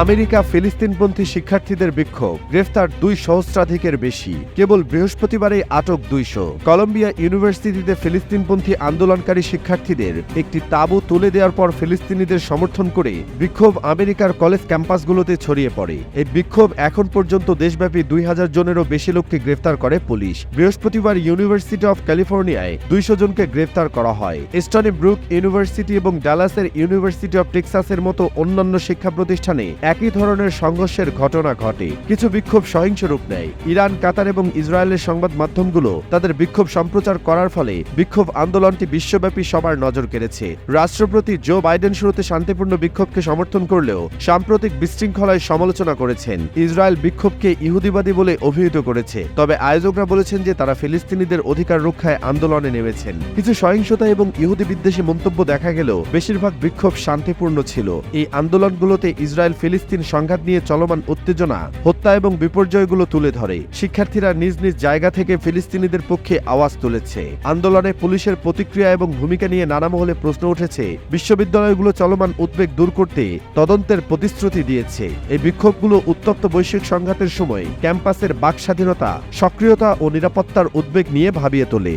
America ফিলিস্তিনপন্থী শিক্ষার্থীদের বিক্ষোভ। গ্রেফতার দুই সহস্রাধিকের বেশি। কেবল বৃহস্পতিবারে আটক দুইশো। কলম্বিয়া ইউনিভার্সিটিতে ফিলিস্তিনপন্থী আন্দোলনকারী শিক্ষার্থীদের একটি তাঁবু তুলে দেওয়ার পর ফিলিস্তিনিদের সমর্থন করে বিক্ষোভ আমেরিকার কলেজ ক্যাম্পাসগুলোতে ছড়িয়ে পড়ে। এই বিক্ষোভ এখন পর্যন্ত দেশব্যাপী দুই হাজার জনেরও বেশি লোককে গ্রেফতার করে পুলিশ। বৃহস্পতিবার ইউনিভার্সিটি অফ ক্যালিফোর্নিয়ায় দুইশো জনকে গ্রেফতার করা হয়। স্টনি ব্রুক ইউনিভার্সিটি এবং ডালাসের ইউনিভার্সিটি অফ টেক্সাসের মতো অন্যান্য শিক্ষা প্রতিষ্ঠানে একই ধরনের সংঘর্ষের ঘটনা ঘটে। কিছু বিক্ষোভ সহিংস রূপ নেয়। ইরান, কাতার এবং ইসরায়েলের সংবাদ মাধ্যমগুলো তাদের বিক্ষোভ সম্প্রচার করার ফলে বিক্ষোভ আন্দোলনটি বিশ্বব্যাপী সবার নজর কেড়েছে। রাষ্ট্রপতি জো বাইডেন শুরুতে শান্তিপূর্ণ বিক্ষোভকে সমর্থন করলেও সাম্প্রতিক বিশৃঙ্খলায় সমালোচনা করেছেন। ইসরায়েল বিক্ষোভকে ইহুদিবাদী বলে অভিহিত করেছে। তবে আয়োজকরা বলেছেন যে তারা ফিলিস্তিনিদের অধিকার রক্ষায় আন্দোলনে নেমেছেন। কিছু সহিংসতা এবং ইহুদি বিদ্বেষী মন্তব্য দেখা গেলেও বেশিরভাগ বিক্ষোভ শান্তিপূর্ণ ছিল। এই আন্দোলনগুলোতে ইসরায়েল ফিলিস্তিন সংঘাত নিয়ে চলমান উত্তেজনা, হত্যা এবং বিপর্যয়গুলো তুলে ধরে। শিক্ষার্থীরা নিজ নিজ জায়গা থেকে ফিলিস্তিনিদের পক্ষে আওয়াজ তুলেছে। আন্দোলনে পুলিশের প্রতিক্রিয়া এবং ভূমিকা নিয়ে নানা মহলে প্রশ্ন উঠেছে। বিশ্ববিদ্যালয়গুলো চলমান উদ্বেগ দূর করতে তদন্তের প্রতিশ্রুতি দিয়েছে। এই বিক্ষোভগুলো উত্তপ্ত বৈশ্বিক সংঘাতের সময় ক্যাম্পাসের বাক স্বাধীনতা সক্রিয়তা ও নিরাপত্তার উদ্বেগ নিয়ে ভাবিয়ে তোলে।